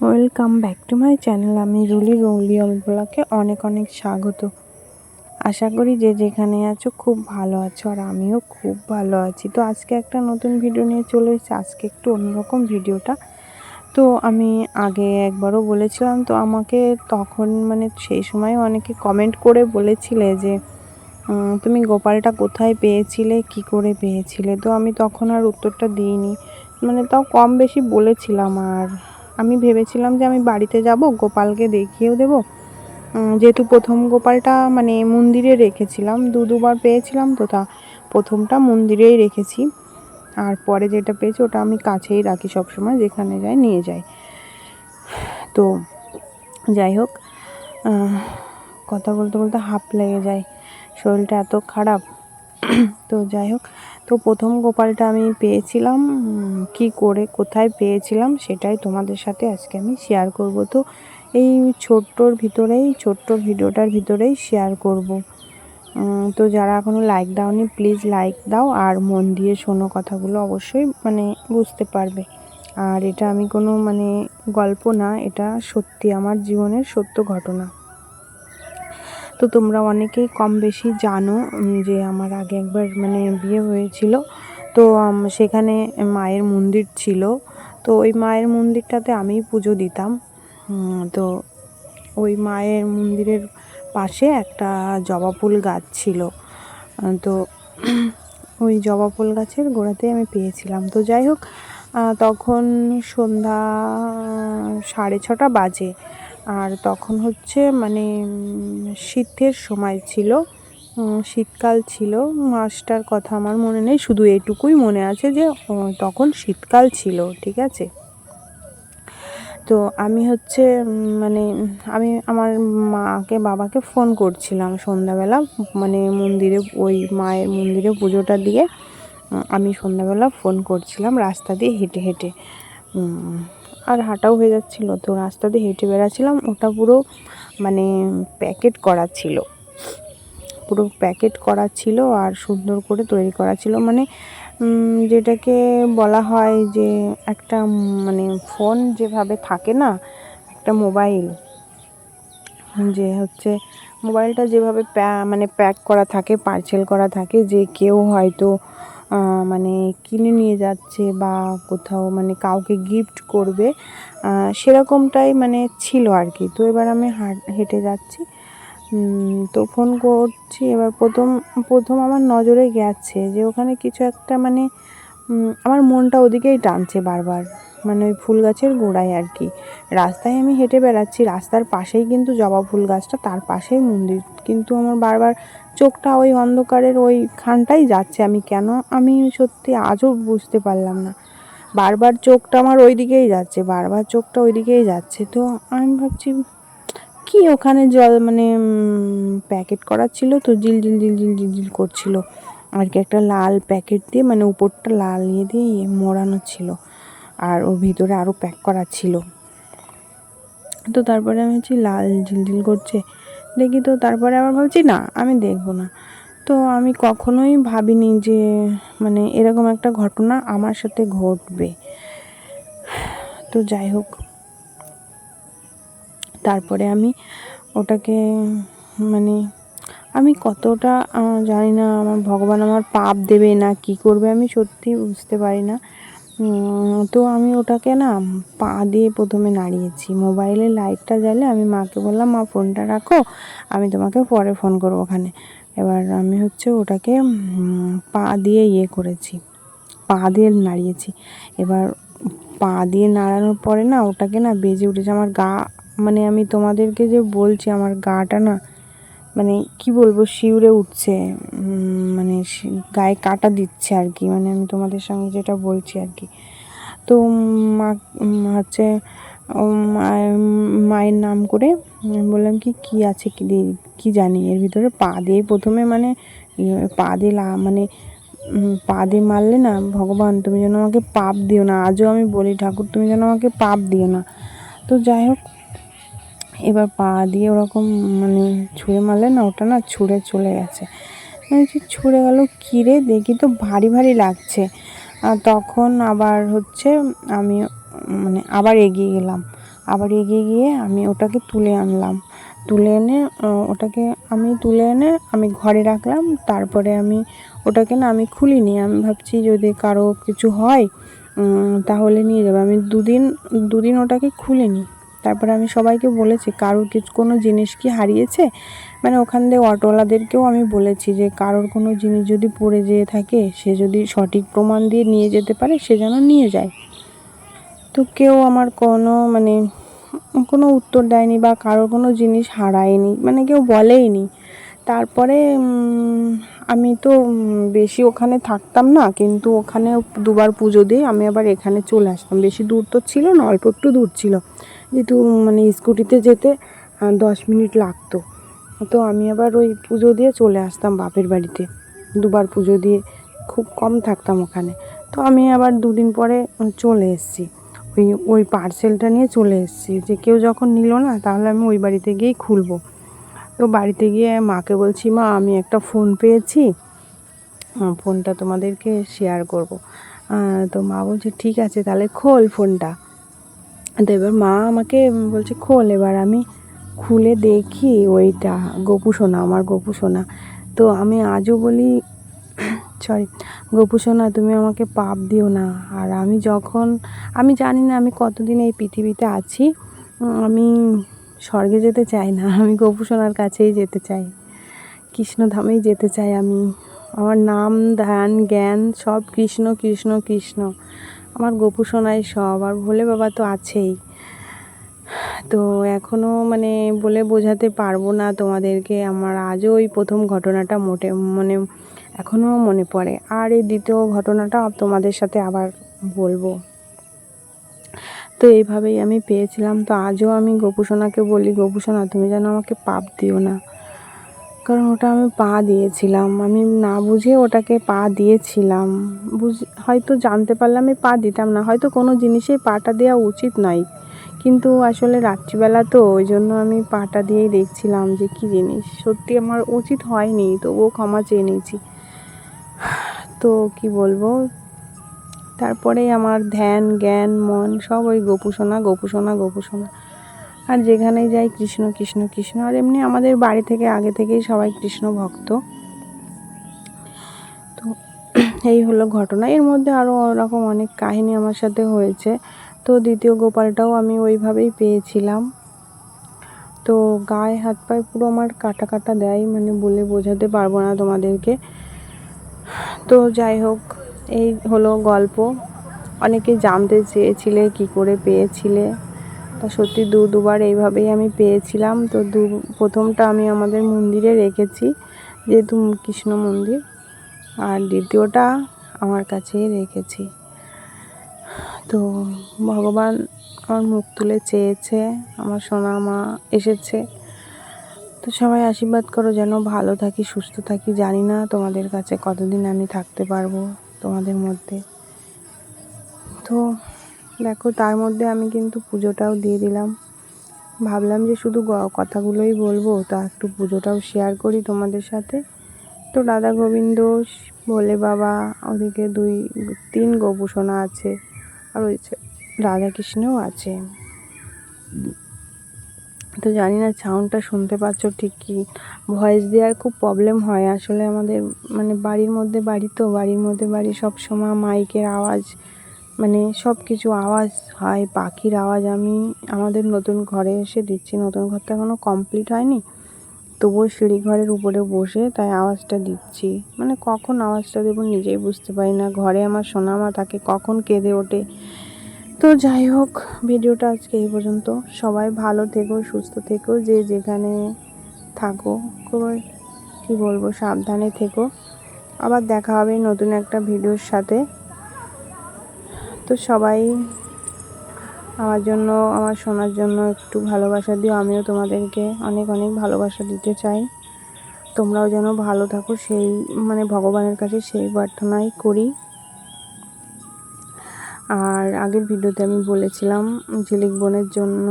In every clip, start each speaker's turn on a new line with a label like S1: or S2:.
S1: Welcome back to my channel আমি Rulli রুলি ব্লকে অনেক অনেক স্বাগত। আশা করি যে যেখানে আছো খুব ভালো আছো আর আমিও খুব ভালো আছি। তো আজকে একটা নতুন ভিডিও নিয়ে চলে এসেছি। আজকে একটু অন্যরকম ভিডিওটা তো আমি আগে একবারও বলেছিলাম, তো আমাকে তখন মানে সেই সময় অনেকে কমেন্ট করে বলেছিলে যে তুমি গোপালটা কোথায় পেয়েছিলে? কি করে পেয়েছিলে? তো আমি তখন আর উত্তরটা দিইনি। মানে তাও কম বেশি বলেছিলাম আর আমি ভেবেছিলাম যে আমি বাড়িতে যাব, গোপালকে দেখিয়েও দেবো। যেহেতু প্রথম গোপালটা মানে মন্দিরে রেখেছিলাম, দু দুবার পেয়েছিলাম তো তা প্রথমটা মন্দিরেই রেখেছি। আর পরে যেটা পেয়েছি ওটা আমি কাছেই রাখি সবসময়, যেখানে যাই নিয়ে যাই। তো যাই হোক কথা বলতে বলতে হাঁপ লেগে যায়, শরীরটা এত খারাপ। তো যাই হোক তো প্রথম গোপালটা আমি পেয়েছিলাম। কি করে, কোথায় পেয়েছিলাম সেটাই তোমাদের সাথে আজকে আমি শেয়ার করব। তো এই ছোট্টর ভিতরেই, ছোট্ট ভিডিওটার ভিতরেই শেয়ার করব। তো যারা এখনও লাইক দাওনি প্লিজ লাইক দাও। আর মন দিয়ে শোনো কথাগুলো অবশ্যই মানে বুঝতে পারবে। আর এটা আমি কোনো মানে গল্প না, এটা সত্যি আমার জীবনের সত্য ঘটনা। তো তোমরা অনেকেই কম বেশি জানো যে আমার আগে একবার মানে বিয়ে হয়েছিল। তো সেখানে মায়ের মন্দির ছিল। তো ওই মায়ের মন্দিরটাতে আমি পুজো দিতাম। তো ওই মায়ের মন্দিরের পাশে একটা জবা ফুল গাছ ছিল। তো ওই জবা ফুল গাছের গোড়াতেই আমি পেয়েছিলাম। তো যাই হোক তখন সন্ধ্যা সাড়ে ছটা বাজে। আর তখন হচ্ছে মানে শীতের সময় ছিল শীতকাল ছিল মাসটার কথা আমার মনে নেই, শুধু এটুকুই মনে আছে যে তখন শীতকাল ছিল, ঠিক আছে? তো আমি হচ্ছে মানে আমি আমার মাকে, বাবাকে ফোন করছিলাম সন্ধ্যাবেলা মানে মন্দিরে, ওই মায়ের মন্দিরে পুজোটা দিয়ে আমি সন্ধ্যাবেলা ফোন করছিলাম রাস্তা দিয়ে হেঁটে হেঁটে আর হাঁটাও হয়ে যাচ্ছিল। তো রাস্তা দিয়ে হেঁটে বেড়াচ্ছিলাম। ওটা পুরো মানে প্যাকেট করা ছিল। পুরো প্যাকেট করা ছিল আর সুন্দর করে তৈরি করা ছিল। মানে যেটাকে বলা হয় যে একটা মানে ফোন যেভাবে থাকে না, একটা মোবাইল, যে হচ্ছে মোবাইলটা যেভাবে মানে প্যাক করা থাকে, পার্সেল করা থাকে, যে কেউ হয়তো মানে কিনে নিয়ে যাচ্ছে বা কোথাও মানে কাউকে গিফট করবে সেরকমটাই মানে ছিল আর কি। তো এবার আমি হাঁট- যাচ্ছি। তো ফোন করছি। এবার প্রথম প্রথম আমার নজরে গেছে যে ওখানে কিছু একটা মানে আমার মনটা ওদিকেই টানছে বারবার। মানে ওই ফুল গাছের গোড়ায় আর কি। রাস্তায় আমি হেঁটে বেড়াচ্ছি, রাস্তার পাশেই কিন্তু জবা ফুল গাছটা, তার পাশেই মন্দির। কিন্তু আমার বারবার চোখটা ওই অন্ধকারের ওই খানটাই যাচ্ছে। আমি কেন? আমি সত্যি আজও বুঝতে পারলাম না। বারবার চোখটা আমার ওই দিকেই যাচ্ছে, বারবার চোখটা ওই দিকেই যাচ্ছে। তো আমি ভাবছি, কি ওখানে জল মানে প্যাকেট করা ছিল? তো জিল জিল জিল জিল জিল করছিল। আর কি একটা লাল প্যাকেট দিয়ে মানে উপরটা লাল ইয়ে দিয়ে ইয়ে মোড়ানো ছিল। আর ওর ভিতরে আরও প্যাক করা ছিল। তো তারপরে আমি হচ্ছে লাল ঝিলঝিল করছে। দেখি তো তারপরে আবার ভাবছি, না, আমি দেখব না। তো আমি কখনোই ভাবিনি যে মানে এরকম একটা ঘটনা আমার সাথে ঘটবে। তো যাই হোক। তারপরে আমি ওটাকে মানে আমি কতটা জানি না, আমার ভগবান আমার পাপ দেবে না, কি করবে আমি সত্যি বুঝতে পারি না। তো আমি ওটাকে না পা দিয়ে প্রথমে নাড়িয়েছি। মোবাইলে লাইটটা জ্বালে আমি মাকে বললাম, মা, ফোনটা রাখো, আমি তোমাকে পরে ফোন করব ওখানে। এবার আমি হচ্ছে ওটাকে পা দিয়ে ইয়ে করেছি, পা দিয়ে নাড়িয়েছি। এবার পা দিয়ে নাড়ানোর পরে না ওটাকে না বেজে উঠেছে। আমার গা মানে আমি তোমাদেরকে যে বলছি, আমার গাটা না মানে কি বলব শিউরে উঠছে মানে গায়ে কাটা দিচ্ছে আর কি। মানে আমি তোমাদের সঙ্গে যেটা বলছি আর কি। তো মা হচ্ছে মায়ের নাম করে বললাম কি কি আছে কি কি জানি এর ভিতরে পা দিয়ে প্রথমে মানে ইয়ে, পা দিয়ে মানে পা দিয়ে মারলে না ভগবান তুমি যেন আমাকে পাপ দিও না। আজও আমি বলি ঠাকুর তুমি যেন আমাকে পাপ দিও না। তো যাই হোক এবার পা দিয়ে ওরকম মানে ছুঁড়ে মারলে না, ওটা না ছুঁড়ে চলে গেছে। ছুঁড়ে গেল কিরে দেখি তো ভারী ভারী লাগছে। তখন আবার হচ্ছে আমি মানে আবার এগিয়ে গেলাম। আবার এগিয়ে গিয়ে আমি ওটাকে তুলে আনলাম। তুলে এনে ওটাকে আমি তুলে এনে আমি ঘরে রাখলাম। তারপরে আমি ওটাকে না আমি খুলিনি। আমি ভাবছি যদি কারও কিছু হয় তাহলে নিয়ে যাবে। আমি দুদিন দুদিন ওটাকে খুলিনি। তারপরে আমি সবাইকে বলেছি কারোর কিছু, কোনো জিনিস কি হারিয়েছে? মানে ওখান দিয়ে অটোওয়ালাদেরকেও আমি বলেছি যে, কারোর কোনো জিনিস যদি পড়ে যেয়ে থাকে, সে যদি সঠিক প্রমাণ দিয়ে নিয়ে যেতে পারে, সে যেন নিয়ে যায়। তো কেউ আমার কোনো মানে কোনো উত্তর দেয়নি বা কারোর কোনো জিনিস হারায়নি মানে কেউ বলেইনি। তারপরে আমি তো বেশি ওখানে থাকতাম না, কিন্তু ওখানে দুবার পুজো দিয়ে আমি আবার এখানে চলে আসতাম। বেশি দূর তো ছিল না, অল্প একটু দূর ছিল। যেহেতু মানে স্কুটিতে যেতে দশ মিনিট লাগতো। তো আমি আবার ওই পুজো দিয়ে চলে আসতাম বাপের বাড়িতে। দুবার পুজো দিয়ে খুব কম থাকতাম ওখানে। তো আমি আবার দুদিন পরে চলে এসেছি। ওই ওই পার্সেলটা নিয়ে চলে এসেছি। যে কেউ যখন নিল না, তাহলে আমি ওই বাড়িতে গিয়েই খুলবো। তো বাড়িতে গিয়ে মাকে বলছি, মা, আমি একটা ফোন পেয়েছি। ফোনটা তোমাদেরকে শেয়ার করব। তো মা বলছে, ঠিক আছে, তাহলে খোল ফোনটা। তো এবার মা আমাকে বলছে, খোল এবার, আমি খুলে দেখি ওইটা, গোপু সোনা, আমার গোপু সোনা। তো আমি আজও বলি, সরি, গোপু সোনা, তুমি আমাকে পাপ দিও না। আর আমি যখন, আমি জানি না আমি কতদিন এই পৃথিবীতে আছি আমি স্বর্গে যেতে চাই না, আমি গোপু সোনার কাছেই যেতে চাই। কৃষ্ণধামেই যেতে চাই আমি। আমার নাম, ধ্যান, জ্ঞান সব কৃষ্ণ কৃষ্ণ কৃষ্ণ। আমার গোপু সোনাই সব, আর ভোলে বাবা তো আছেই। তো এখনও মানে বলে বোঝাতে পারব না তোমাদেরকে, আমার আজও ওই প্রথম ঘটনাটা মোটে মানে এখনও মনে পড়ে। আর এই দ্বিতীয় ঘটনাটা তোমাদের সাথে আবার বলব। তো এইভাবেই আমি পেয়েছিলাম। তো আজও আমি গোপুসোনাকে বলি গোপুসোনা তুমি যেন আমাকে পাপ দিও না। কারণ ওটা আমি পা দিয়েছিলাম। আমি না বুঝে ওটাকে পা দিয়েছিলাম। বুঝ, হয়তো জানতে পারলে আমি পা দিতাম না। হয়তো কোনো জিনিসেই পাটা দেওয়া উচিত নয়। কিন্তু আসলে রাত্রিবেলা তো ওই জন্য আমি পাটা দিয়েই দেখছিলাম যে কী জিনিস। সত্যি আমার উচিত হয়নি, তবুও ক্ষমা চেয়ে নিয়েছি। তো কি বলব? তারপরেই আমার ধ্যান, জ্ঞান, মন সব ওই গোপুসোনা গোপুসোনা গোপুসোনা। আর যেখানেই যাই কৃষ্ণ কৃষ্ণ কৃষ্ণ। আর এমনি আমাদের বাড়ি থেকে আগে থেকেই সবাই কৃষ্ণ ভক্ত। তো এই হলো ঘটনা। এর মধ্যে আরও ওরকম অনেক কাহিনী আমার সাথে হয়েছে। তো দ্বিতীয় গোপালটাও আমি ওইভাবেই পেয়েছিলাম। তো গায়ে হাত পায়ে পুরো আমার কাটা কাটা দেয় মানে বলে বোঝাতে পারব না তোমাদেরকে। তো যাই হোক, এই হলো গল্প। অনেকে জানতে চেয়েছিলে, কি করে পেয়েছিলে। সত্যি দু দুবার এইভাবেই আমি পেয়েছিলাম। তো দু, প্রথমটা আমি আমাদের মন্দিরে রেখেছি, যেহেতু কৃষ্ণ মন্দির। আর দ্বিতীয়টা আমার কাছেই রেখেছি। তো ভগবান আমার মুখ তুলে চেয়েছে, আমার সোনা মা এসেছে। তো সবাই আশীর্বাদ করো যেন ভালো থাকি, সুস্থ থাকি, জানি না তোমাদের কাছে কতদিন আমি থাকতে পারব তোমাদের মধ্যে। তো দেখো, তার মধ্যে আমি কিন্তু পুজোটাও দিয়ে দিলাম। ভাবলাম যে শুধু কথাগুলোই বলব, তা একটু পুজোটাও শেয়ার করি তোমাদের সাথে। তো রাধা গোবিন্দ বলে বাবা, ওদিকে দুই, তিন গোপুসোনা আছে, আর ওই রাধাকৃষ্ণও আছে। তো জানি না সাউন্ডটা শুনতে পাচ্ছ ঠিক কি? ভয়েস দেওয়ার খুব প্রবলেম হয়। আসলে আমাদের মানে বাড়ির মধ্যে বাড়ি তো, বাড়ির মধ্যে বাড়ি সব সময় মাইকের আওয়াজ মানে সব কিছু আওয়াজ হয়, পাখির আওয়াজ আমি আমাদের নতুন ঘরে এসে দিচ্ছি। নতুন ঘরটা এখনও কমপ্লিট হয়নি। তবুও সিঁড়ি ঘরের উপরে বসে তাই আওয়াজটা দিচ্ছি। মানে কখন আওয়াজটা দেবো নিজেই বুঝতে পারি না। ঘরে আমার সোনামা তাকে কখন কেঁদে ওঠে। তো যাই হোক, ভিডিওটা আজকে এই পর্যন্ত। সবাই ভালো থেকো, সুস্থ থেকো, যে যেখানে থাকো কী বলব, সাবধানে থেকো। আবার দেখা হবে নতুন একটা ভিডিওর সাথে। তো সবাই আমার জন্য, আমার শোনার জন্য একটু ভালোবাসা দিও। আমিও তোমাদেরকে অনেক অনেক ভালোবাসা দিতে চাই। তোমরাও যেন ভালো থাকো, সেই মানে ভগবানের কাছে সেই প্রার্থনাই করি। আর আগের ভিডিওতে আমি বলেছিলাম ঝিলিক বোনের জন্য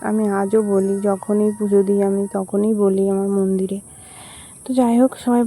S1: আমি আজও বলি, যখনই পুজো দিই আমি তখনই বলি আমার মন্দিরে। তো যাই হোক, সবাই